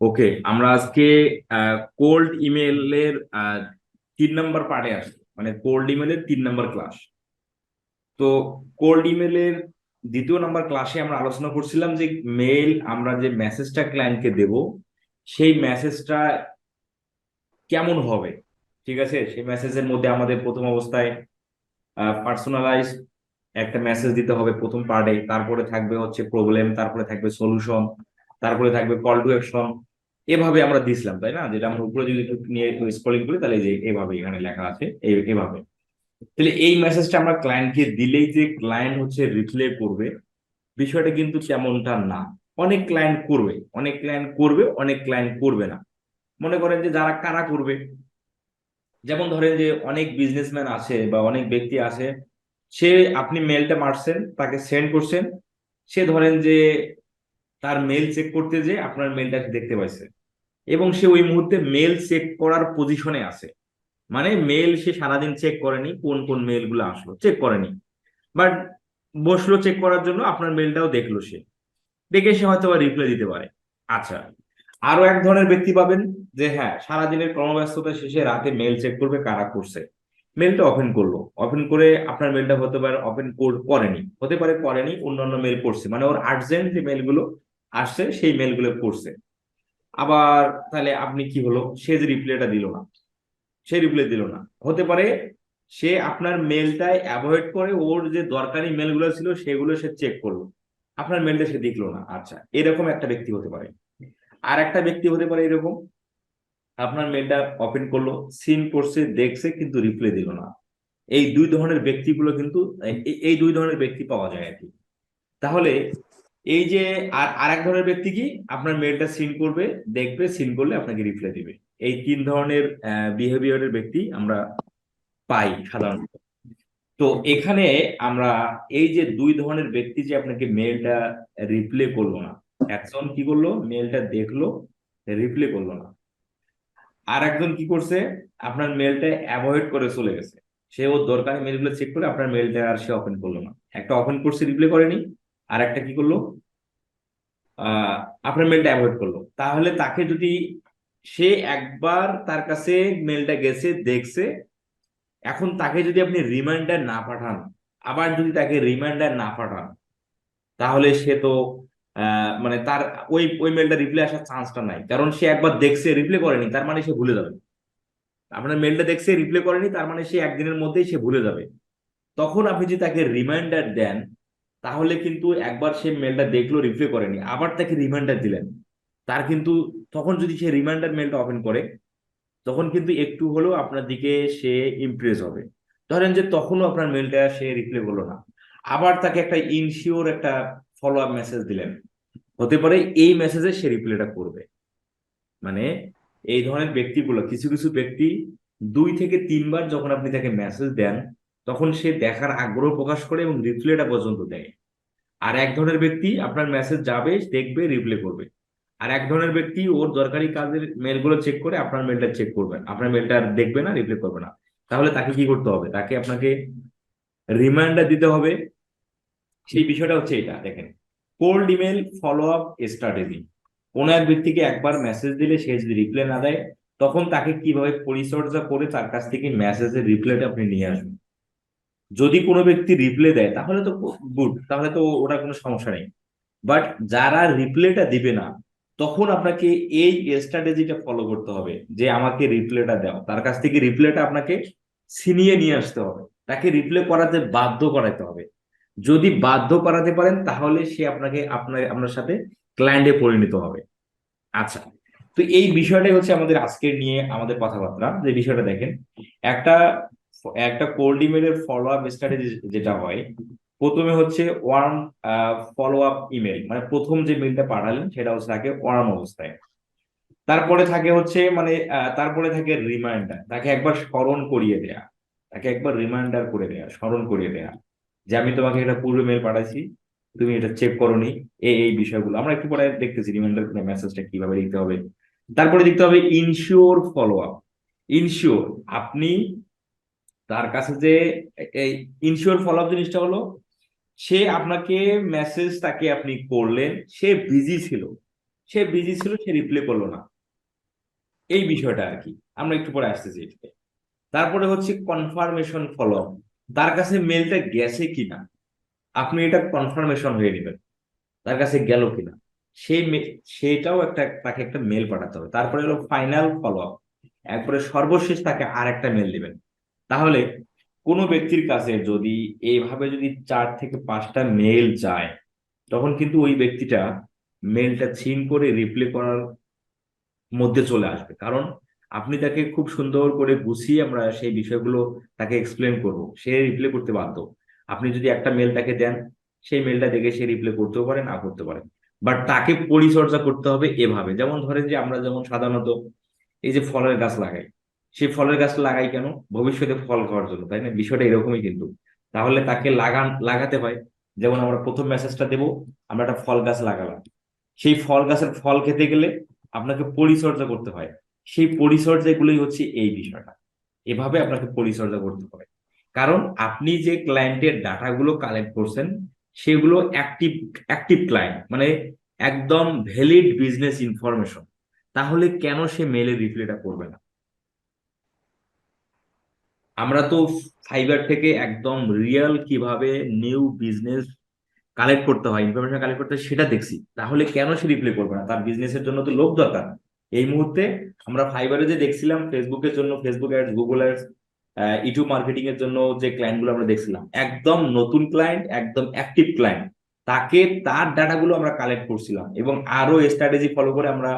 ওকে, আমরা আজকে কোল্ড ইমেলের তিন নম্বর পার্টে আসছি মানে কোল্ড ইমেলের তিন নম্বর ক্লাস তো কোল্ড ইমেলের দ্বিতীয় নম্বর ক্লাসে আমরা আলোচনা করছিলাম যে মেল আমরা যে মেসেজটা ক্লায়েন্টকে দেব, সেই মেসেজটা কেমন হবে? ঠিক আছে? সেই মেসেজের মধ্যে আমাদের প্রথম অবস্থায় পার্সোনালাইজ একটা মেসেজ দিতে হবে প্রথম পার্টে তারপরে থাকবে হচ্ছে প্রবলেম তারপরে থাকবে সলিউশন তারপরে থাকবে কল টু অ্যাকশন এভাবে আমরা দিছিলাম, তাই না? যেটা আমরা উপরে যদি নিয়ে স্ক্রলিং করি, তাহলে যে এভাবে এখানে লেখা আছে এভাবে। তাহলে এই মেসেজটা আমরা ক্লায়েন্টকে দিলেই যে ক্লায়েন্ট হচ্ছে রিপ্লে করবে, বিষয়টা কিন্তু তেমনটা না। অনেক ক্লায়েন্ট করবে, অনেক ক্লায়েন্ট করবে, অনেক ক্লায়েন্ট করবে না। মনে করেন যে যারা কারা করবে? যেমন ধরেন যে অনেক বিজনেসম্যান আছে বা অনেক ব্যক্তি আছে, সে আপনি মেলটা মারছেন, তাকে সেন্ড করছেন, সে ধরেন যে তার মেল চেক করতে যে আপনার মেলটা দেখতে পাইছে। এবং সে ওই মুহূর্তে মেল চেক করার পজিশনে আছে। মানে মেল সে সারাদিন চেক করেনি, কোন কোন মেলগুলো আসলো চেক করেনি। বাট বসল চেক করার জন্য, আপনার মেলটাও দেখল সে। দেখে সে হয়তো রিপ্লাই দিতে পারে। আচ্ছা আরও এক ধরনের ব্যক্তি পাবেন যে হ্যাঁ সারাদিনের কর্মব্যস্ততা শেষে রাতে মেল চেক করবে কারা করছে। মেলটা ওপেন করল। ওপেন করে আপনার মেলটা হতে পারে ওপেন করেনি। হতে পারে করেনি, অন্যান্য মেল করছে। মানে ওর আর্জেন্ট যে মেলগুলো আসছে, সেই মেলগুলো করছে। আবার তাহলে আপনি কি হলো? সে যে রিপ্লাইটা দিল না, সে রিপ্লাই দিল না। হতে পারে সে আপনার মেলটাই অ্যাভয়েড করে ওর যে দরকারি মেলগুলো ছিল সেগুলো সে চেক করল। আপনার মেলটা সে দেখল না। আচ্ছা এরকম একটা ব্যক্তি হতে পারে। আর একটা ব্যক্তি হতে পারে এরকম, আপনার মেলটা ওপেন করল সিন করছে, দেখছে, কিন্তু রিপ্লাই দিল না। এই দুই ধরনের ব্যক্তিগুলো কিন্তু এই- দুই ধরনের ব্যক্তি পাওয়া যায় আর কি। তাহলে এই যে আর আরেক ধরনের ব্যক্তি কি? আপনার মেলটা সিন করবে, দেখবে সিন করলে আপনাকে রিপ্লাই দিবে। এই তিন ধরনের বিহেভিয়ারের ব্যক্তি আমরা পাই সাধারণত। তো এখানে আমরা এই যে দুই ধরনের ব্যক্তি যে আপনাকে মেলটা রিপ্লে করল না, একজন কি করল? মেলটা দেখল রিপ্লে করল না। আর একজন কি করছে? আপনার মেলটা অ্যাভয়েড করে চলে গেছে। সে ওর দরকারি মেলগুলো চেক করে আপনার মেলটা আর সে ওপেন করল না। একটা ওপেন করছে রিপ্লে করেনি। আর একটা কি করল? মেলটা অ্যাভয়েড করল। তাহলে তাকে যদি সে একবার তার কাছে মেলটা গেছে, দেখছে, এখন তাকে যদি আপনি রিমাইন্ডার না পাঠান, আবার যদি তাকে রিমাইন্ডার না পাঠান, তাহলে সে তো মানে তার ওই ওই মেলটা রিপ্লাই আসার চান্সটা নাই। কারণ সে একবার দেখছে রিপ্লাই করেনি, তার মানে সে ভুলে যাবে। আপনার মেলটা দেখছে রিপ্লাই করেনি, তার মানে সে একদিনের মধ্যেই সে ভুলে যাবে। তখন আপনি যদি তাকে রিমাইন্ডার দেন তাহলে কিন্তু একবার সে মেলটা দেখল রিপ্লাই করেনি, আবার তাকে রিমাইন্ডার দিলেন। তার কিন্তু, তখন যদি সে রিমাইন্ডার মেলটা ওপেন করে, তখন কিন্তু একটু হলেও আপনার দিকে সে ইমপ্রেস হবে। ধরেন যে তখনও আপনার মেলটা সে রিপ্লাই করল না। আবার তাকে একটা ইনশিওর একটা ফলো আপ মেসেজ দিলেন। হতে পারে এই মেসেজে সে রিপ্লাইটা করবে। মানে এই ধরনের ব্যক্তিগুলো, কিছু কিছু ব্যক্তি দুই থেকে তিনবার যখন আপনি তাকে মেসেজ দেন তখন সে দেখার আগ্রহ প্রকাশ করে এবং রিপ্লেটা পর্যন্ত দেয়। আর এক ধরনের ব্যক্তি আপনার মেসেজ যাবে, দেখবে রিপ্লে করবে। আর এক ধরনের ব্যক্তি ওর দরকারি কাজের মেলগুলো চেক করে আপনার মেলটা চেক করবেন আপনার মেলটা দেখবে না রিপ্লে করবে না। তাহলে তাকে কি করতে হবে? তাকে আপনাকে রিমাইন্ডার দিতে হবে। সেই বিষয়টা হচ্ছে এটা, দেখেন। Cold email follow up strategy কোনো এক ব্যক্তিকে একবার মেসেজ দিলে সে যদি রিপ্লাই না দেয়, তখন তাকে কীভাবে পরিচর্যা করে তার কাছ থেকে মেসেজের রিপ্লাইটা আপনি নিয়ে আসবেন। যদি কোনো ব্যক্তি রিপ্লে দেয়, তাহলে তো গুড তাহলে তো ওটা কোনো সমস্যা নেই। বাট যারা রিপ্লেটা দিবে না, তখন আপনাকে এই স্ট্র্যাটেজিটা ফলো করতে হবে, যে আমাকে রিপ্লেটা দাও। তার কাছ থেকে রিপ্লেটা আপনাকে ছিনিয়ে নিয়ে আসতে হবে। তাকে রিপ্লে করাতে বাধ্য করাতে হবে। যদি বাধ্য করাতে পারেন, তাহলে সে আপনাকে, আপনার আপনার সাথে ক্লায়েন্টে পরিণত হবে। আচ্ছা তো এই বিষয়টাই হচ্ছে আমাদের আজকের নিয়ে আমাদের কথাবার্তা। যে বিষয়টা দেখেন, একটা একটা কোল্ড ইমেলের ফলো আপ স্ট্র্যাটেজি যেটা হয়, প্রথমে হচ্ছে ওয়ার্ম ফলো আপ ইমেল মানে প্রথম যে মেলটা পাঠালেন সেটা হচ্ছে থাকে ওয়ার্ম অবস্থায়। তারপরে থাকে হচ্ছে মানে তারপরে থাকে রিমাইন্ডার তাকে একবার স্মরণ করিয়ে দেয়া, তাকে একবার রিমাইন্ডার করে দেয়া, স্মরণ করিয়ে দেয়া যে আমি তোমাকে একটা পূর্বে মেল পাঠাইছি, তুমি এটা চেক করোনি, এই এই বিষয়গুলো। আমরা একটু পরে দেখতেছি রিমাইন্ডার মেসেজটা কীভাবে লিখতে হবে। তারপরে দেখতে হবে ইনশিওর ফলো আপ ইনশিওর আপনি তার কাছে যে এই ইনশিওর ফলো আপ জিনিসটা হলো, সে আপনাকে মেসেজ তাকে আপনি করলেন, সে বিজি ছিল। সে বিজি ছিল, সে রিপ্লাই করল না। এই বিষয়টা আর কি। আমরা একটু পরে আসতেছি এটাকে তারপরে হচ্ছে কনফার্মেশন ফলো তার কাছে মেলটা গেছে কিনা? আপনি এটা কনফার্মেশন হয়ে নেবেন। তার কাছে গেল কিনা? সেই সেইটাও একটা, তাকে একটা মেল পাঠাতে হবে। তারপরে হলো ফাইনাল ফলো আপ একবারে সর্বশেষ তাকে আর একটা মেল দিবেন। তাহলে কোনো ব্যক্তির কাছে যদি এইভাবে যদি চার থেকে পাঁচটা মেল যায়, তখন কিন্তু ওই ব্যক্তিটা মেলটা ছিন করে রিপ্লে করার মধ্যে চলে আসবে। কারণ আপনি তাকে খুব সুন্দর করে গুছিয়ে আমরা সেই বিষয়গুলো তাকে এক্সপ্লেন করব। সে রিপ্লে করতে বাধ্য। আপনি যদি একটা মেল তাকে দেন, সেই মেলটা দেখে সে রিপ্লে করতেও পারে, না করতে পারে। বাট তাকে পরিচর্যা করতে হবে এভাবে। যেমন ধরেন যে আমরা যেমন সাধারণত এই যে ফলের গাছ লাগাই সেই ফলের গাছ লাগাই কেন? ভবিষ্যতে ফল খাওয়ার জন্য, তাই না? বিষয়টা এরকমই কিন্তু। তাহলে তাকে লাগান, লাগাতে হয়। যেমন আমরা প্রথম মেসেজটা দেব, আমরা একটা ফল গাছ লাগালাম। সেই ফল গাছের ফল খেতে গেলে আপনাকে পরিচর্যা করতে হয়। সেই পরিচর্যাগুলোই হচ্ছে এই বিষয়টা। এভাবে আপনাকে পরিচর্যা করতে হবে। কারণ আপনি যে ক্লায়েন্টের ডাটাগুলো কালেক্ট করছেন, সেগুলো অ্যাক্টিভ অ্যাক্টিভ ক্লায়েন্ট মানে একদম ভ্যালিড বিজনেস ইনফরমেশন তাহলে কেন সে মেলে রিপ্লাইটা করবে না? আমরা তো ফাইবার থেকে একদম রিয়েল কীভাবে নিউ বিজনেস কালেক্ট করতে হয় ইনফরমেশন কালেক্ট করতে সেটা দেখছি। তাহলে কেন সে রিপ্লাই করবে না? তার বিজনেসের জন্য তো লোক দরকার। এই মুহূর্তে আমরা ফাইবারে যে দেখছিলাম ফেসবুকের জন্য Facebook ads Google ads YouTube marketing এর জন্য যে ক্লায়েন্টগুলো আমরা দেখছিলাম, একদম নতুন ক্লায়েন্ট একদম অ্যাক্টিভ ক্লায়েন্ট তাকে তার ডাটাগুলো আমরা কালেক্ট করছিলাম এবং আরও স্ট্র্যাটেজি ফলো করে আমরা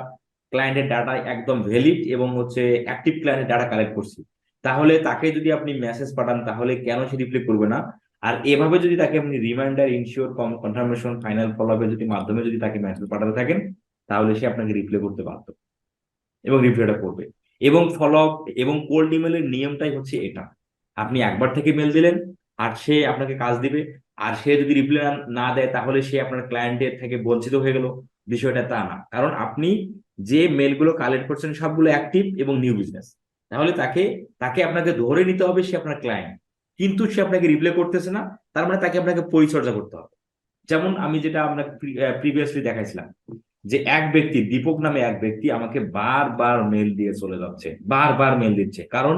ক্লায়েন্টের ডাটা একদম ভ্যালিড এবং হচ্ছে অ্যাক্টিভ ক্লায়েন্টের ডাটা কালেক্ট করছি। তাহলে তাকে যদি আপনি মেসেজ পাঠান, তাহলে কেন সে রিপ্লাই করবে না? আর এভাবে যদি তাকে আপনি reminder ensure confirmation final follow আপের যদি মাধ্যমে যদি তাকে মেসেজ পাঠাতে থাকেন, তাহলে সে আপনাকে রিপ্লাই করতে বাধ্য। এবং রিপ্লাইটা করবে। এবং ফলো আপ এবং কোল্ড ইমেলের নিয়মটাই হচ্ছে এটা। আপনি একবার থেকে মেল দিলেন, আর সে আপনাকে কাজ দিবে। আর সে যদি রিপ্লাই না দেয়, তাহলে সে আপনার ক্লায়েন্টের থেকে বঞ্চিত হয়ে গেল। বিষয়টা তা না। কারণ আপনি যে মেলগুলো কালেক্ট করছেন, সবগুলো অ্যাক্টিভ এবং নিউ বিজনেস তাহলে তাকে তাকে আপনাকে ধরে নিতে হবে সে আপনার ক্লায়েন্ট কিন্তু সে আপনাকে রিপ্লাই করতেছে না, তার মানে তাকে আপনাকে পরিচর্যা করতে হবে। যেমন আমি যেটা আপনাকে প্রিভিয়াসলি দেখাইছিলাম, যে এক ব্যক্তি, দীপক নামে এক ব্যক্তি আমাকে বারবার মেল দিয়ে চলে যাচ্ছে, বারবার মেল দিচ্ছে। কারণ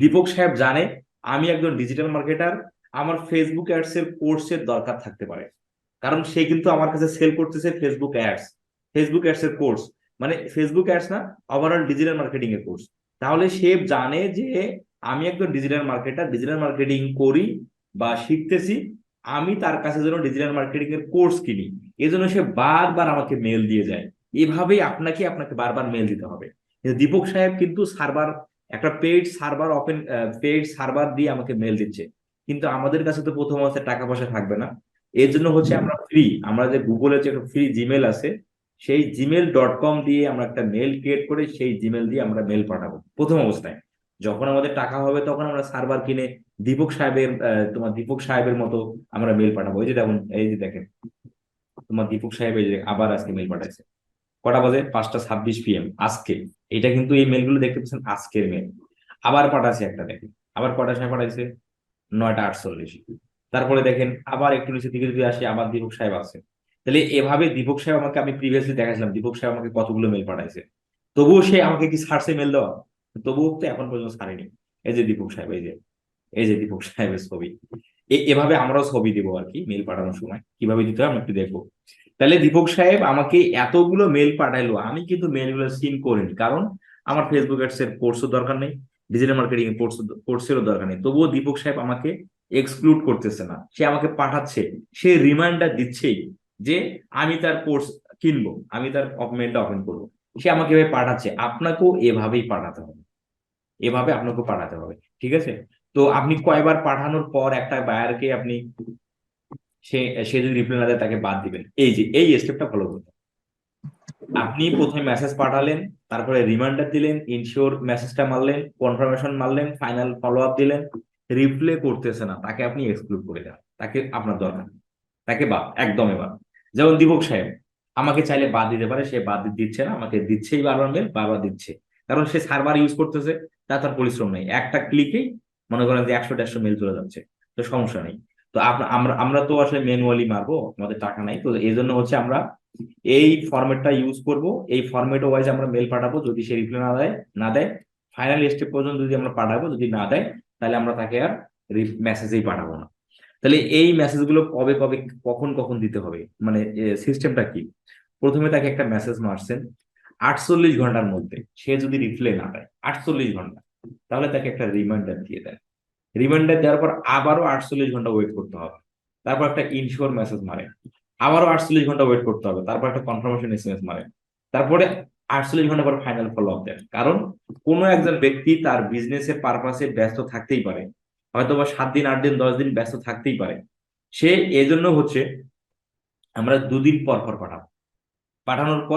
দীপক সাহেব জানে, আমি একজন ডিজিটাল মার্কেটার আমার ফেসবুক অ্যাডস এর কোর্সের দরকার থাকতে পারে। কারণ সে কিন্তু আমার কাছে সেল করতেছে ফেসবুক অ্যাডস ফেসবুক অ্যাডস এর কোর্স মানে ফেসবুক অ্যাডস না ওভারঅল ডিজিটাল মার্কেটিং এর কোর্স তাহলে সে জানে যে আমি একজন ডিজিটাল মার্কেটার ডিজিটাল মার্কেটিং করি বা শিখতেছি আমি তার কাছে যেন ডিজিটাল মার্কেটিং এর কোর্স কিনি। এই জন্য সে বারবার আমাকে মেল দিয়ে যায়। এভাবেই আপনাকে আপনাকে বারবার মেল দিতে হবে। দীপক সাহেব কিন্তু সার্ভার একটা paid server open paid server দিয়ে আমাকে মেল দিচ্ছে। কিন্তু আমাদের কাছে তো প্রথম অবস্থায় টাকা পয়সা থাকবে না। এর জন্য হচ্ছে আমরা ফ্রি আমরা যে গুগলের যে একটা ফ্রি জিমেল আছে সেই জিমেল ডট কম দিয়ে আমরা একটা মেল ক্রিয়েট করে সেই জিমেল দিয়ে আমরা মেল পাঠাবো। প্রথম অবস্থায়। যখন আমাদের টাকা হবে তখন আমরা সার্ভার কিনে দীপক সাহেবের তোমার দীপক সাহেবের মতো আমরা মেল পাঠাবো। এই যে দেখুন, এই যে দেখেন। তোমার দীপক সাহেব এই যে আবার আজকে মেল পাঠাইছে। কটা বাজে? পাঁচটা ছাব্বিশ পিএম আজকে। এটা কিন্তু এই মেলগুলো দেখতে পাচ্ছেন আজকের মেল আবার পাঠাচ্ছে একটা দেখেন। আবার কটা সময় পাঠাইছে? নয়টা আটচল্লিশ। তারপরে দেখেন আবার একটু নিচে দিকে যদি আসে, আবার দীপক সাহেব আছে। তাহলে এভাবে দীপক সাহেব আমাকে, আমি প্রিভিয়াসলি দেখাছিলাম দীপক সাহেব আমাকে কতগুলো মেল পাঠাইছে। তবুও সে আমাকে কি ছাড়ছে মেল দেওয়া? তবুও তো এখন পর্যন্ত ছাড়েনি এই যে দীপক সাহেব, এই যে এই যে দীপক সাহেবের ছবি। এভাবে আমরাও ছবি দিব আর কি মেল পাঠানোর সময়। কীভাবে দিতে হয় আমি একটু দেখব। তাহলে দীপক সাহেব আমাকে এতগুলো মেল পাঠাইলো, আমি কিন্তু মেলগুলো সিন করিনি। কারণ আমার ফেসবুক অ্যাডস এর কোর্সও দরকার নেই ডিজিটাল মার্কেটিং এর কোর্স কোর্সেরও দরকার নেই। তবুও দীপক সাহেব আমাকে এক্সক্লুড করতেছে না। সে আমাকে পাঠাচ্ছে, সে রিমাইন্ডার দিচ্ছেই। যে আমি তার কোর্স কিনবো, আমি তার মেলটা ওপেন করব। সে আমাকে এভাবে পাঠাচ্ছে, আপনাকেও এভাবেই পাঠাতে হবে। এভাবে আপনাকেও পাঠাতে হবে, ঠিক আছে? তো আপনি কয়বার পাঠানোর পর একটা বায়ারকে আপনি সে সে যদি রিপ্লাই না দেয়, তাকে বাদ দিবেন। এই যে, এই স্টেপটা ফলো করতে আপনি প্রথমে মেসেজ পাঠালেন, তারপরে রিমাইন্ডার দিলেন ইনশিওর মেসেজটা মারলেন কনফার্মেশন মারলেন ফাইনাল ফলো আপ দিলেন রিপ্লে করতেছে না, তাকে আপনি এক্সক্লুড করে দেন। তাকে আপনার দরকার তাকে বাদ একদমই বাদ যেমন দীপক সাহেব, আমাকে চাইলে বাদ দিতে পারে, সে বাদ দিচ্ছে না, আমাকে দিচ্ছেই বারবার মেল বারবার দিচ্ছে। কারণ সে সার্ভার ইউজ করতেছে তা তার পরিশ্রম নেই। একটা ক্লিকেই মনে করেন যে একশো দেড়শো মেল চলে যাচ্ছে, তো সমস্যা নেই। তো আমরা আমরা তো আসলে ম্যানুয়ালি মারবো, আমাদের টাকা নাই, তো এই জন্য হচ্ছে আমরা এই ফরম্যাটটা ইউজ করব। এই ফরম্যাট ওয়াইজ আমরা মেল পাঠাবো, যদি সে রিপ্লাই না দেয় না দেয় ফাইনাল স্টেপ পর্যন্ত যদি আমরা পাঠাবো, যদি না দেয়, তাহলে আমরা তাকে আর মেসেজেই পাঠাবো না। তাহলে এই মেসেজগুলো কবে কবে, কখন কখন দিতে হবে? মানে সিস্টেমটা কি? প্রথমে তাকে একটা মেসেজ মারছেন আটচল্লিশ ঘণ্টার মধ্যে। সে যদি রিপ্লাই না দেয় আটচল্লিশ ঘণ্টা। তাহলে তাকে একটা রিমাইন্ডার দিয়ে দেন। রিমাইন্ডার দেওয়ার পর আবারও আটচল্লিশ ঘণ্টা ওয়েট করতে হবে। তারপর একটা ইনশিওর মেসেজ মারে আবারও আটচল্লিশ ঘণ্টা ওয়েট করতে হবে। তারপর একটা কনফার্মেশন এসএমএস মারে তারপরে আটচল্লিশ ঘণ্টা পর ফাইনাল ফলো আপ দেন। কারণ কোনো একজন ব্যক্তি তার বিজনেসের পারপাসে ব্যস্ত থাকতেই পারে। হয়তো বা সাত দিন, আট দিন, দশ দিন ব্যস্ত থাকতেই পারে। সে এজন্য হচ্ছে আমরা দুদিন পর পর পাঠাবো। পাঠানোর পর